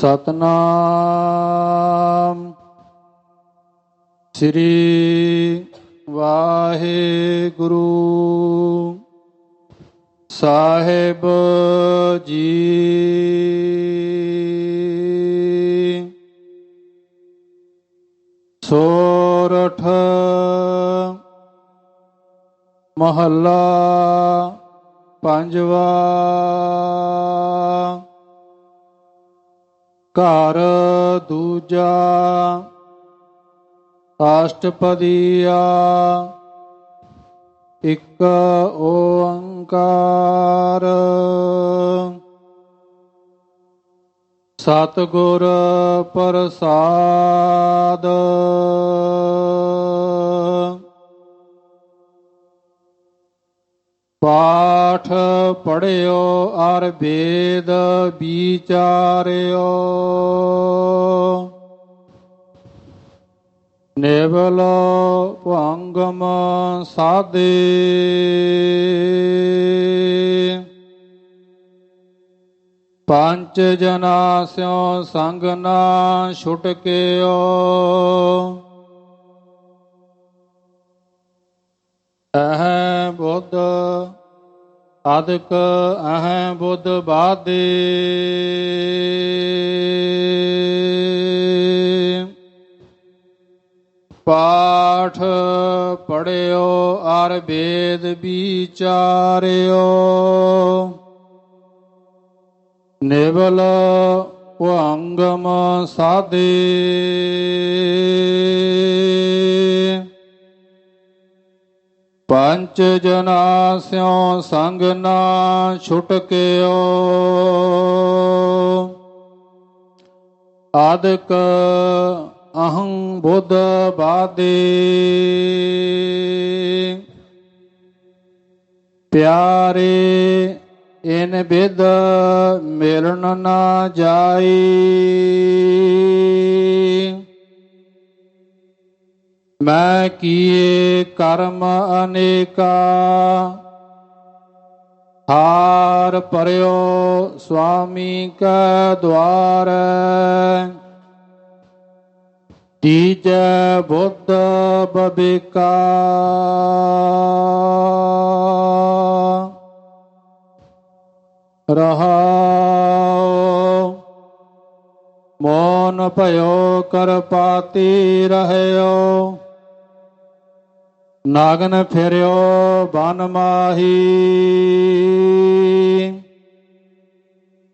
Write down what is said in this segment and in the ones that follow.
ਸਤਨਾਮ ਸ੍ਰੀ ਵਾਹਿਗੁਰੂ ਸਾਹਿਬ ਜੀ ਸੋਰਠ ਮਹੱਲਾ ਪੰਜਵਾ ਘਰ ਦੂਜਾ ਅਸ਼ਟਪਦੀਆ ਇੱਕ ਓੰਕਾਰ। ਸਤਿਗੁਰ ਪ੍ਰਸਾਦ। ਪਾਠ ਪੜਿਓ, ਅਰ ਵੇਦ ਵਿਚਾਰਿਓ। ਨੇਵਲ ਭੰਗਮ ਸਾਦੇ। ਪੰਜ ਜਨਾ ਸਿਓ ਸੰਗ ਨਾ ਛੁਟਕਿਓ ਅਹ ਬੁੱਧ ਅਦਕ ਅਹ ਬੁੱਧ ਬਾਦੇ। ਪਾਠ ਪੜਿਓ ਅਰ ਵੇਦ ਵਿਚਾਰਿਓ। ਨਿਵਲ ਭੰਗਮ ਸਾਦੇ। ਪੰਜ ਜਨਾ ਸਿਓ ਸੰਗ ਨਾ ਛੁਟਕਿਓ ਆਦਿਕ ਅਹੰ ਬੁੱਧ ਬਾਦੇ। ਪਿਆਰੇ, ਇਨ ਬਿਦ ਮਿਲਣ ਨਾ ਜਾਈ। ਮੈਂ ਕੀਏ ਕਰਮ ਅਨੇਕਾ, ਹਾਰ ਪਰਿਓ ਸੁਆਮੀ ਕਾ ਦਵਾਰ ਤੀਜੈ ਬੁੱਧ ਬਬਿਕਾ। ਰਹਾਉ, ਮੋਨ ਭਇਓ ਕਰਪਾਤੀ ਰਹਿਓ। ਨਾਗਨ ਫਿਰਿਓ ਬਨ ਮਾਹੀ।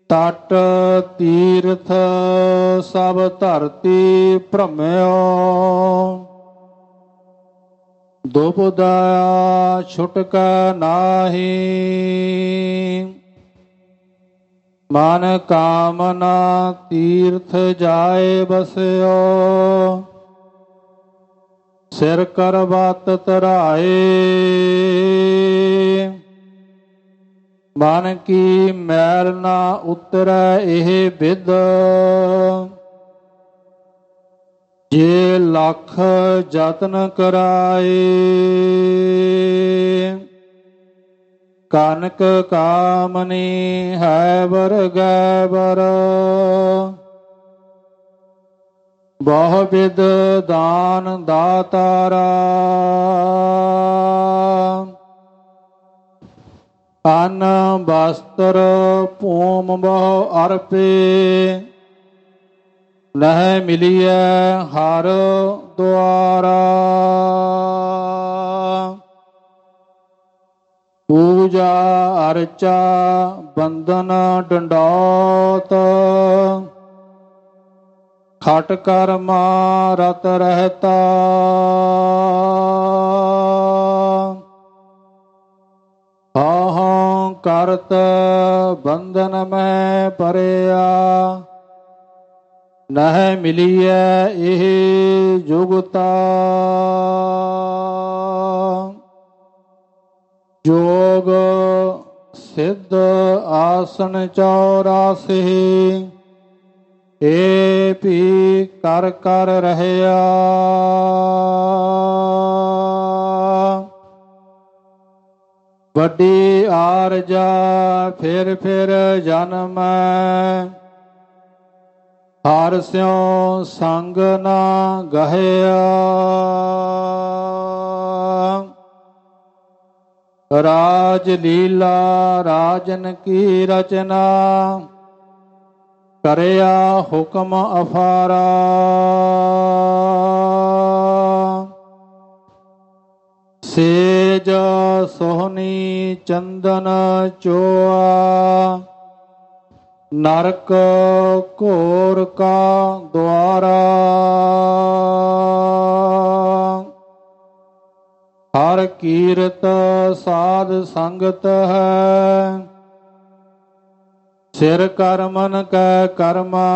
ਤਟ ਤੀਰਥ ਸਭ ਧਰਤੀ ਭ੍ਰਮਿਓ। ਦੁਬਦਾ ਛੁਟਕ ਨਾਹੀ। ਮਨ ਕਾਮਨਾ ਤੀਰਥ ਜਾਏ ਬਸਿਓ। ਸਿਰ ਕਰਵਤ ਤਰਾਏ ਮਨ ਕੀ ਮੈਲ ਨਾ ਉਤਰੈ ਇਹ ਵਿਦ ਜੇ ਲੱਖ ਯਤਨ ਕਰਾਏ ਕਨਕ ਕਾਮਨੀ ਹੈ ਵਰਗੈ ਵਰ ਬਹੁ ਵਿਦ ਦਾਨ ਦਾਤਾਰਾ। ਅਨ ਬਸਤਰ ਭੂਮ ਬਹੁ ਅਰਪੇ। ਨਹਿ ਮਿਲੀਐ ਹਰ ਦੁਆਰਾ। ਪੂਜਾ ਅਰਚਾ ਬੰਦਨ ਡੰਡਾਤ। ਖਟ ਕਰਮਾ ਰਤ ਰਹਤਾ ਹਾਂ ਕਰਤ ਬੰਧਨ ਮੈਂ ਪਰਿਆ ਨਹਿ ਮਿਲੀਐ ਇਹ ਜੁਗਤਾ ਜੋਗ ਸਿੱਧ ਆਸਨ 84 ਏ ਵੀ ਕਰ ਕਰ ਰਹਿਆ। ਵੱਡੀ ਆਰਜਾ ਫਿਰ ਫਿਰ ਜਨਮ ਹਰ ਸਿਉ ਸੰਗ ਨਾ ਗਹਿਆ। ਰਾਜ ਲੀਲਾ ਰਾਜਨ ਕੀ ਰਚਨਾ। ਕਰਿਆ ਹੁਕਮ ਅਫਾਰਾ। ਸੇਜ ਸੋਹਣੀ ਚੰਦਨ ਚੋਆ। ਨਰਕ ਘੋਰ ਕਾ ਦੁਆਰਾ। ਹਰ ਕੀਰਤ ਸਾਧ ਸੰਗਤ ਹੈ। ਸਿਰ ਕਰਮਨ ਕੈ ਕਰਮਾ।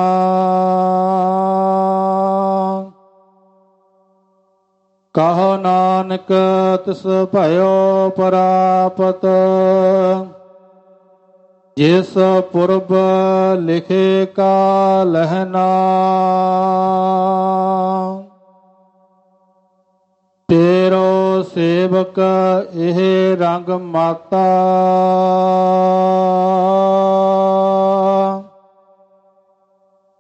ਕਹੋ ਨਾਨਕ, ਤਿਸ ਭਇਓ ਪਰਾਪਤ। ਜਿਸ ਪੁਰਬ ਲਿਖੇ ਕਾ ਲਹਿਨਾ ਤੇਰੋ ਸੇਵਕ ਇਹ ਰੰਗ ਮਾਤਾ।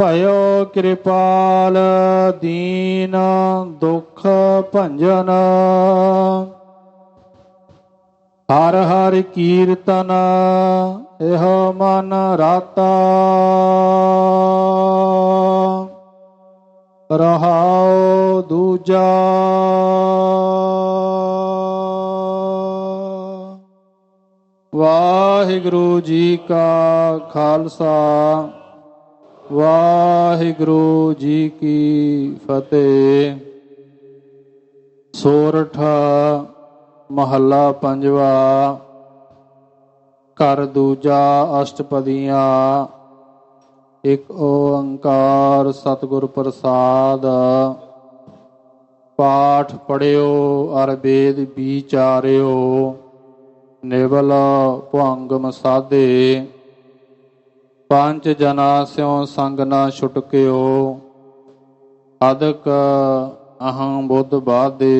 ਭਇਓ ਕਿਰਪਾਲ ਦੀਨ ਦੁਖ ਭੰਜਨ। ਹਰ ਹਰ ਕੀਰਤਨ ਇਹੋ ਮਨ ਰਾਤਾ। ਰਹਾਉ ਦੂਜਾ। ਵਾਹਿਗੁਰੂ ਜੀ ਕਾ ਖਾਲਸਾ। ਵਾਹਿਗੁਰੂ ਜੀ ਕੀ ਫਤਿਹ। ਸੋਰਠ, ਮਹੱਲਾ ਪੰਜਵਾ, ਘਰ ਦੂਜਾ, ਅਸ਼ਟਪਦੀਆਂ, ਇੱਕ ਓੰਕਾਰ ਸਤਿਗੁਰ ਪ੍ਰਸਾਦ। ਪਾਠ ਪੜਿਓ ਅਰ ਵੇਦ ਵਿਚਾਰਿਓ, ਨਿਵਲ ਭੰਗਮ ਸਾਧੇ। ਪੰਜ ਜਨਾ ਸਿਉ ਸੰਗ ਨਾ ਛੁਟਕਿਓ ਅਦਕ ਅਹੰ ਬੁੱਧ ਬਾਦੇ